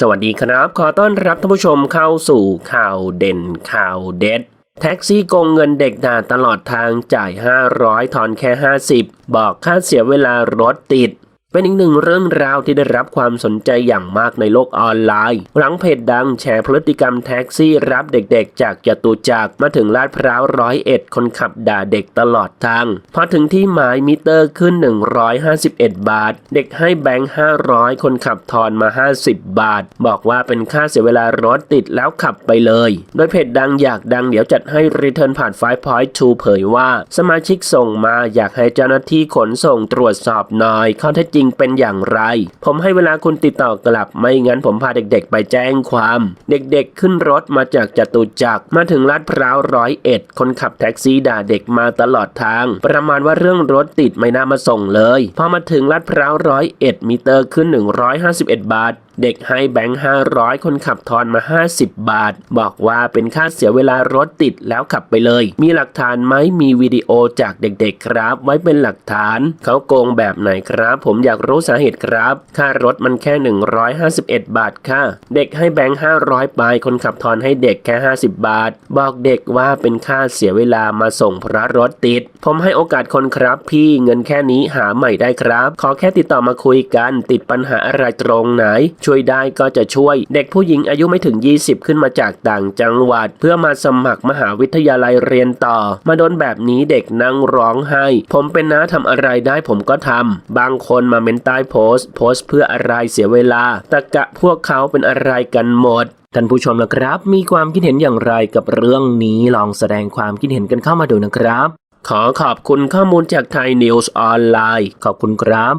สวัสดีครับ ขอต้อนรับท่านผู้ชมเข้าสู่ข่าวเด่นข่าวเด็ด แท็กซี่โกงเงินเด็กด่าตลอดทางจ่าย 500 ทอนแค่ 50 บอกค่าเสียเวลารถติด เป็นอีกหนึ่งเรื่องราวที่ได้รับความสนใจอย่างมากในโลกออนไลน์ หลังเพจดังแชร์พฤติกรรมแท็กซี่รับเด็กๆ จากจตุจักรมาถึงลาดพร้าวร้อยเอ็ดคนขับด่าเด็กตลอดทาง พอถึงที่หมายมิเตอร์ขึ้น 151 บาท เด็กให้แบงค์500 คนขับทอนมา 50 บาท บอกว่าเป็นค่าเสียเวลารถติดแล้วขับไปเลย โดยเพจดังอยากดังเดี๋ยวจัดให้รีเทิร์นผ่าน5 point 2เผยว่า สมาชิกส่งมาอยากให้เจ้าหน้าที่ขนส่งตรวจสอบหน่อยข้อเท็จจริงงเป็นอย่างไร ผมให้เวลาคุณติดต่อกลับ ไม่งั้นผมพาเด็กๆ ไปแจ้งความ เด็กๆ ขึ้นรถมาจากจตุจักรมาถึงลาดพร้าวร้อยเอ็ดคนขับแท็กซี่ด่าเด็กมาตลอดทาง ประมาณว่าเรื่องรถติดไม่น่ามาส่งเลยพอมาถึงลาดพร้าวร้อยเอ็ดมิเตอร์ขึ้น 151 บาท เด็กให้แบงค์500 คนขับทอนมา 50 บาท บอกว่าเป็นค่าเสียเวลารถติดแล้วขับไปเลย มีหลักฐานไหมมีวิดีโอจากเด็กๆครับ ไว้เป็นหลักฐาน เขาโกงแบบไหนครับ ผมอยากรู้สาเหตุครับ ค่ารถมันแค่ 151 บาทค่ะ เด็กให้แบงค์500 ไป คนขับทอนให้เด็กแค่ 50 บาท บอกเด็กว่าเป็นค่าเสียเวลามาส่งเพราะรถติด ผมให้โอกาสคนครับ พี่เงินแค่นี้หาใหม่ได้ครับ ขอแค่ติดต่อมาคุยกัน ติดปัญหาอะไรตรงไหนช่วยได้ก็จะช่วย เด็กผู้หญิงอายุไม่ถึง 20 ขึ้นมาจากต่างจังหวัด เพื่อมาสมัครมหาวิทยาลัยเรียนต่อ มาโดนแบบนี้เด็กนั่งร้องไห้ ผมเป็นน้าทำอะไรได้ผมก็ทำบางคนมาเมนใต้โพสต์ โพสต์เพื่ออะไรเสียเวลาตะกะพวกเขาเป็นอะไรกันหมดท่านผู้ชมนะครับ มีความคิดเห็นอย่างไรกับเรื่องนี้ลองแสดงความคิดเห็นกันเข้ามาดูนะครับ ขอขอบคุณข้อมูลจากไทยนิวส์ออนไลน์ขอบคุณครับ